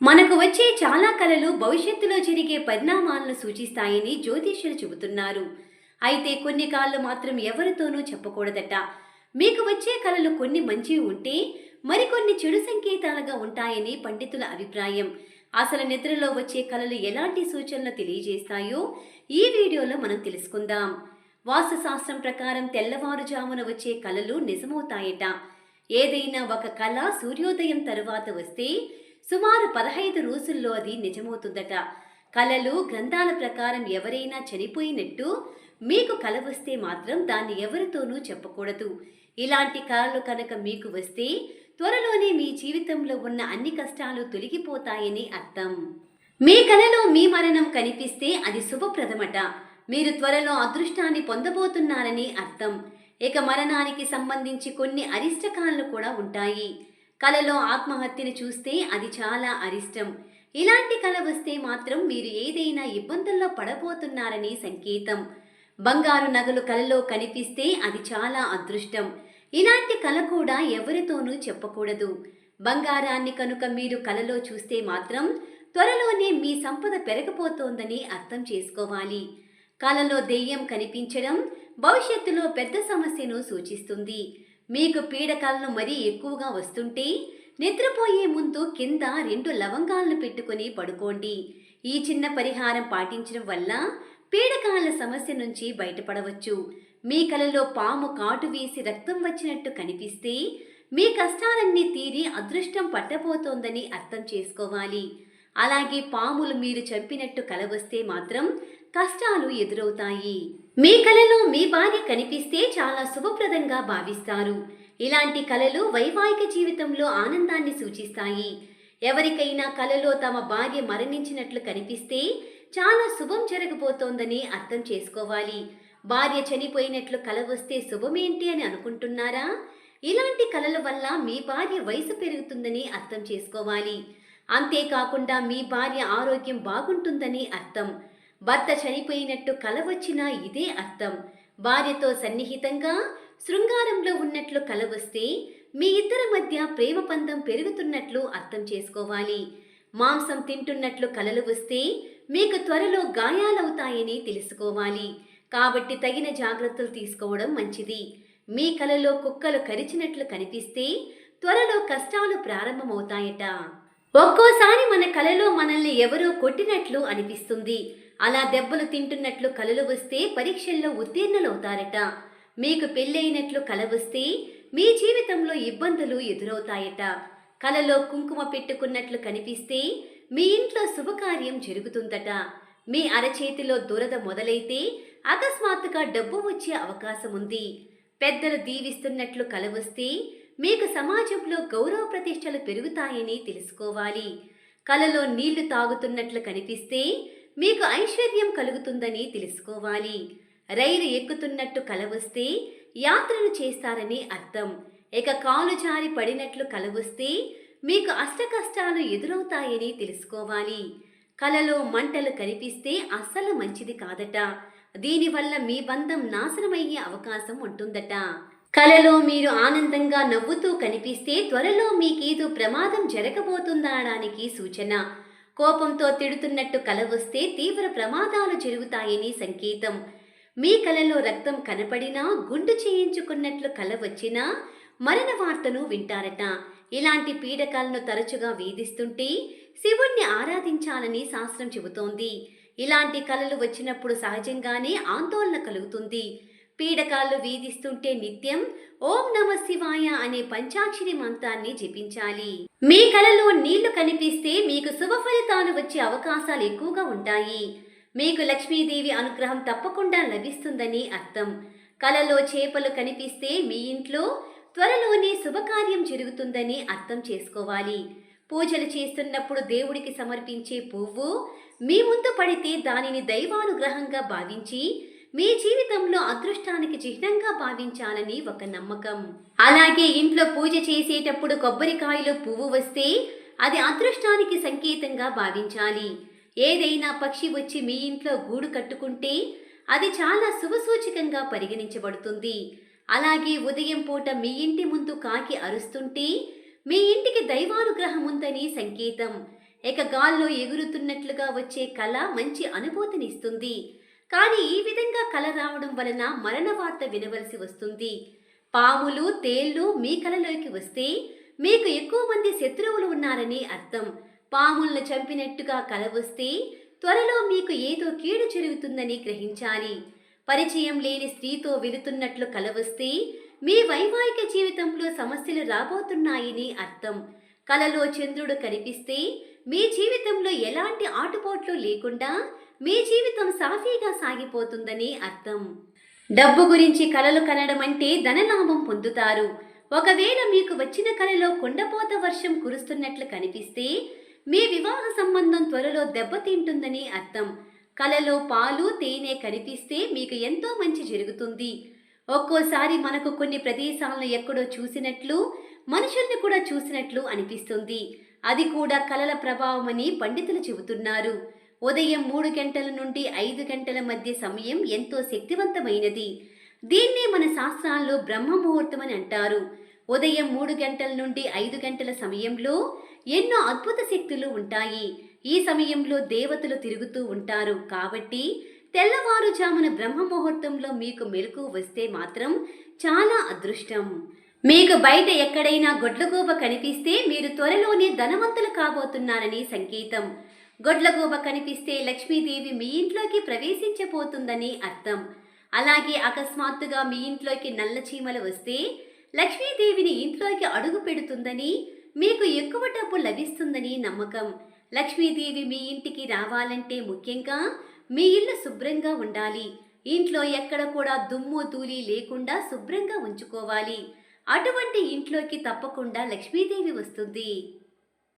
మనకు వచ్చే చాలా కళలు భవిష్యత్తులో జరిగే పరిణామాలను సూచిస్తాయని జ్యోతిష్యులు చెబుతున్నారు. అయితే కొన్ని కాళ్ళు మాత్రం ఎవరితోనూ చెప్పకూడదట. మీకు వచ్చే కళలు కొన్ని మంచివి ఉంటే మరికొన్ని చెడు సంకేతాలుగా ఉంటాయని పండితుల అభిప్రాయం. అసలు నిద్రలో వచ్చే కళలు ఎలాంటి సూచనలు తెలియజేస్తాయో ఈ వీడియోలో మనం తెలుసుకుందాం. వాస్తుశాస్త్రం ప్రకారం తెల్లవారుజామున వచ్చే కళలు నిజమవుతాయట. ఏదైనా ఒక కళ సూర్యోదయం తరువాత వస్తే సుమారు పదహైదు రోజుల్లో అది నిజమవుతుందట. కళలు గ్రంథాల ప్రకారం ఎవరైనా చనిపోయినట్టు మీకు కల వస్తే మాత్రం దాన్ని ఎవరితోనూ చెప్పకూడదు. ఇలాంటి కళలు కనుక మీకు వస్తే త్వరలోనే మీ జీవితంలో ఉన్న అన్ని కష్టాలు తొలగిపోతాయని అర్థం. మీ కలలో మీ మరణం కనిపిస్తే అది శుభప్రదమట. మీరు త్వరలో అదృష్టాన్ని పొందబోతున్నారని అర్థం. ఇక మరణానికి సంబంధించి కొన్ని అరిష్టకాలు కూడా ఉంటాయి. కలలో ఆత్మహత్యను చూస్తే అది చాలా అరిష్టం. ఇలాంటి కళ వస్తే మాత్రం మీరు ఏదైనా ఇబ్బందుల్లో పడబోతున్నారని సంకేతం. బంగారు నగలు కలలో కనిపిస్తే అది చాలా అదృష్టం. ఇలాంటి కళ కూడా ఎవరితోనూ చెప్పకూడదు. బంగారాన్ని కనుక మీరు కలలో చూస్తే మాత్రం త్వరలోనే మీ సంపద పెరగబోతోందని అర్థం చేసుకోవాలి. కలలో దెయ్యం కనిపించడం భవిష్యత్తులో పెద్ద సమస్యను సూచిస్తుంది. మీకు పీడకాలను మరీ ఎక్కువగా వస్తుంటే నిద్రపోయే ముందు కింద రెండు లవంగాలను పెట్టుకొని పడుకోండి. ఈ చిన్న పరిహారం పాటించడం వల్ల పీడకాల సమస్య నుంచి బయటపడవచ్చు. మీ కలలో పాము కాటు వేసి రక్తం వచ్చినట్టు కనిపిస్తే మీ కష్టాలన్నీ తీరి అదృష్టం పట్టబోతోందని అర్థం చేసుకోవాలి. అలాగే పాములు మీరు చంపినట్టు కల వస్తే మాత్రం కష్టాలు ఎదురవుతాయి. మీ కలలో మీ భార్య కనిపిస్తే చాలా శుభప్రదంగా భావిస్తారు. ఇలాంటి కలలు వైవాహిక జీవితంలో ఆనందాన్ని సూచిస్తాయి. ఎవరికైనా కలలో తమ భార్య మరణించినట్లు కనిపిస్తే చాలా శుభం జరగబోతోందని అర్థం చేసుకోవాలి. భార్య చనిపోయినట్లు కల వస్తే శుభమేంటి అని అనుకుంటున్నారా? ఇలాంటి కలల వల్ల మీ భార్య వయసు పెరుగుతుందని అర్థం చేసుకోవాలి. అంతేకాకుండా మీ భార్య ఆరోగ్యం బాగుంటుందని అర్థం. భర్త చనిపోయినట్టు కల వచ్చిన ఇదే అర్థం. భార్యతో సన్నిహితంగా శృంగారంలో ఉన్నట్లు కల వస్తే మీ ఇద్దరి మధ్య ప్రేమ పందం పెరుగుతున్నట్లు అర్థం చేసుకోవాలి. మాంసం తింటున్నట్లు కలలు వస్తే మీకు త్వరలో గాయాలవుతాయని తెలుసుకోవాలి. కాబట్టి తగిన జాగ్రత్తలు తీసుకోవడం మంచిది. మీ కలలో కుక్కలు కరిచినట్లు కనిపిస్తే త్వరలో కష్టాలు ప్రారంభమవుతాయట. ఒక్కోసారి మన కలలో మనల్ని ఎవరో కొట్టినట్లు అనిపిస్తుంది. అలా దెబ్బలు తింటున్నట్లు కలలు వస్తే పరీక్షల్లో ఉత్తీర్ణులవుతారట. మీకు పెళ్ళైనట్లు కల వస్తే మీ జీవితంలో ఇబ్బందులు ఎదురవుతాయట. కలలో కుంకుమ పెట్టుకున్నట్లు కనిపిస్తే మీ ఇంట్లో శుభకార్యం జరుగుతుందట. మీ అరచేతిలో దురద మొదలైతే అకస్మాత్తుగా డబ్బు వచ్చే అవకాశం ఉంది. పెద్దలు దీవిస్తున్నట్లు కలవస్తే మీకు సమాజంలో గౌరవ ప్రతిష్టలు పెరుగుతాయని తెలుసుకోవాలి. కలలో నీళ్ళు తాగుతున్నట్లు కనిపిస్తే మీకు ఐశ్వర్యం కలుగుతుందని తెలుసుకోవాలి. రైలు ఎక్కుతున్నట్టు కలవస్తే యాత్రలు చేస్తారని అర్థం. ఇక కాలు జారి పడినట్లు కలవస్తే మీకు అష్టకష్టాలు ఎదురవుతాయని తెలుసుకోవాలి. కలలో మంటలు కనిపిస్తే అస్సలు మంచిది కాదట. దీనివల్ల మీ బంధం నాశనమయ్యే అవకాశం ఉంటుందట. కలలో మీరు ఆనందంగా నవ్వుతూ కనిపిస్తే త్వరలో మీకేదో ప్రమాదం జరగబోతుందనడానికి సూచన. కోపంతో తిడుతున్నట్టు కల వస్తే తీవ్ర ప్రమాదాలు జరుగుతాయని సంకేతం. మీ కలలో రక్తం కనపడినా గుండు చేయించుకున్నట్లు కల వచ్చినా మరణ వార్తను వింటారట. ఇలాంటి పీడకాలను తరచుగా వేధిస్తుంటే శివుణ్ణి ఆరాధించాలని శాస్త్రం చెబుతోంది. ఇలాంటి కలలు వచ్చినప్పుడు సహజంగానే ఆందోళన కలుగుతుంది. పీడకాలు వీధిస్తుంటే నిత్యం ఓం నమ శివాయ అనే పంచాక్షరి మంత్రాన్ని జపించాలి. మీ కలలో నీళ్ళు కనిపిస్తే మీకు శుభ ఫలితాలు వచ్చే అవకాశాలు ఎక్కువగా ఉంటాయి. మీకు లక్ష్మీదేవి అనుగ్రహం తప్పకుండా లభిస్తుందని అర్థం. కలలో చేపలు కనిపిస్తే మీ ఇంట్లో త్వరలోనే శుభకార్యం జరుగుతుందని అర్థం చేసుకోవాలి. పూజలు చేస్తున్నప్పుడు దేవుడికి సమర్పించే పువ్వు మీ ముందు పడితే దానిని దైవానుగ్రహంగా భావించి మీ జీవితంలో అదృష్టానికి చిహ్నంగా భావించాలని ఒక నమ్మకం. అలాగే ఇంట్లో పూజ చేసేటప్పుడు కొబ్బరికాయలు పువ్వు వస్తే అది అదృష్టానికి సంకేతంగా భావించాలి. ఏదైనా పక్షి వచ్చి మీ ఇంట్లో గూడు కట్టుకుంటే అది చాలా శుభసూచకంగా పరిగణించబడుతుంది. అలాగే ఉదయం పూట మీ ఇంటి ముందు కాకి అరుస్తుంటే మీ ఇంటికి దైవానుగ్రహం ఉందని సంకేతం. ఇక గాల్లో ఎగురుతున్నట్లుగా వచ్చే కళ మంచి అనుభూతినిస్తుంది కానీ ఈ విధంగా కళ రావడం వలన మరణ వార్త వినవలసి వస్తుంది. పాములు తేళ్ళు మీ కలలోకి వస్తే మీకు ఎక్కువ మంది శత్రువులు ఉన్నారని అర్థం. పాములను చంపినట్టుగా కల వస్తే త్వరలో మీకు ఏదో కీడు జరుగుతుందని గ్రహించాలి. పరిచయం లేని స్త్రీతో వెళుతున్నట్లు కల వస్తే మీ వైవాహిక జీవితంలో సమస్యలు రాబోతున్నాయని అర్థం. కలలో చంద్రుడు కనిపిస్తే మీ జీవితంలో ఎలాంటి ఆటుపోట్లు లేకుండా మీ జీవితం సాఫీగా సాగిపోతుందని అర్థం. డబ్బు గురించి కలలు కనడం అంటే ధనలాభం పొందుతారు. ఒకవేళ మీకు వచ్చిన కలలో కొండపోత వర్షం కురుస్తున్నట్లు కనిపిస్తే మీ వివాహ సంబంధం త్వరలో దెబ్బతింటుందని అర్థం. కలలో పాలు తేనె కనిపిస్తే మీకు ఎంతో మంచి జరుగుతుంది. ఒక్కోసారి మనకు కొన్ని ప్రదేశాలను ఎక్కడో చూసినట్లు మనుషుల్ని కూడా చూసినట్లు అనిపిస్తుంది. అది కూడా కలల ప్రభావమని పండితులు చెబుతున్నారు. ఉదయం మూడు గంటల నుండి ఐదు గంటల మధ్య సమయం ఎంతో శక్తివంతమైనది. దీన్నే మన శాస్త్రాల్లో బ్రహ్మ ముహూర్తం అని అంటారు. ఉదయం మూడు గంటల నుండి ఐదు గంటల సమయంలో ఎన్నో అద్భుత శక్తులు ఉంటాయి. ఈ సమయంలో దేవతలు తిరుగుతూ ఉంటారు కాబట్టి తెల్లవారుజామున బ్రహ్మ ముహూర్తంలో మీకు మెలకు వస్తే మాత్రం చాలా అదృష్టం. మీకు బయట ఎక్కడైనా గొడ్లగూబ కనిపిస్తే మీరు త్వరలోనే ధనవంతులు కాబోతున్నారని సంకేతం. గొడ్లగూబ కనిపిస్తే లక్ష్మీదేవి మీ ఇంట్లోకి ప్రవేశించబోతుందని అర్థం. అలాగే అకస్మాత్తుగా మీ ఇంట్లోకి నల్ల చీమలు వస్తే లక్ష్మీదేవిని ఇంట్లోకి అడుగు పెడుతుందని మీకు ఎక్కువ డబ్బు లభిస్తుందని నమ్మకం. లక్ష్మీదేవి మీ ఇంటికి రావాలంటే ముఖ్యంగా మీ ఇల్లు శుభ్రంగా ఉండాలి. ఇంట్లో ఎక్కడ కూడా దుమ్ము ధూళి లేకుండా శుభ్రంగా ఉంచుకోవాలి. అటువంటి ఇంట్లోకి తప్పకుండా లక్ష్మీదేవి వస్తుంది.